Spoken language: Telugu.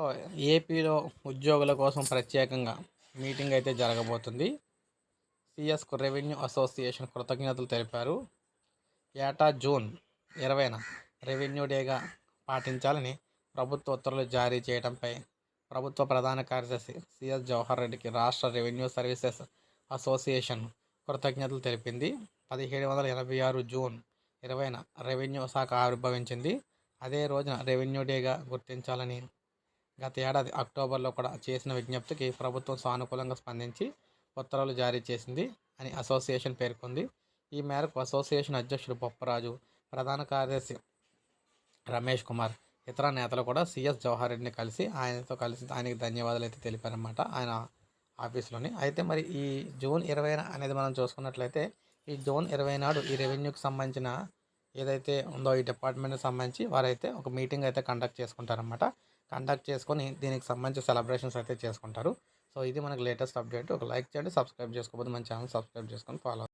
సో ఏపీలో ఉద్యోగుల కోసం ప్రత్యేకంగా మీటింగ్ అయితే జరగబోతుంది. సిఎస్కు రెవెన్యూ అసోసియేషన్ కృతజ్ఞతలు తెలిపారు. ఏటా జూన్ ఇరవైన రెవెన్యూ డేగా పాటించాలని ప్రభుత్వ ఉత్తర్వులు జారీ చేయడంపై ప్రభుత్వ ప్రధాన కార్యదర్శి సిఎస్ జవహర్ రెడ్డికి రాష్ట్ర రెవెన్యూ సర్వీసెస్ అసోసియేషన్ కృతజ్ఞతలు తెలిపింది. పదిహేడు వందల ఎనభై ఆరు జూన్ ఇరవైన రెవెన్యూ శాఖ ఆవిర్భవించింది. అదే రోజున రెవెన్యూ డేగా గుర్తించాలని గత ఏడాది అక్టోబర్లో కూడా చేసిన విజ్ఞప్తికి ప్రభుత్వం సానుకూలంగా స్పందించి ఉత్తర్వులు జారీ చేసింది అని అసోసియేషన్ పేర్కొంది. ఈ మేరకు అసోసియేషన్ అధ్యక్షుడు బొప్పరాజు ప్రధాన కార్యదర్శి రమేష్ కుమార్ ఇతర నేతలు కూడా సిఎస్ జవహర్ రెడ్డిని కలిసి ఆయనతో కలిసి ఆయనకి ధన్యవాదాలు అయితే తెలిపారనమాట ఆయన ఆఫీస్లోని. అయితే మరి ఈ జూన్ ఇరవై అనేది మనం చూసుకున్నట్లయితే ఈ జూన్ ఇరవై నాడు ఈ రెవెన్యూకి సంబంధించిన ఏదైతే ఉందో ఈ డిపార్ట్మెంట్కి సంబంధించి వారైతే ఒక మీటింగ్ అయితే కండక్ట్ చేసుకుంటారనమాట కండక్ట్ చేసుకొని దీనికి సంబంధించి సెలబ్రేషన్స్ అయితే చేసుకుంటారు. సో ఇది మనకి లేటెస్ట్ అప్డేట్ ఒక లైక్ చేయండి సబ్స్క్రైబ్ చేసుకోకపోతే మన ఛానల్ సబ్స్క్రైబ్ చేసుకొని ఫాలో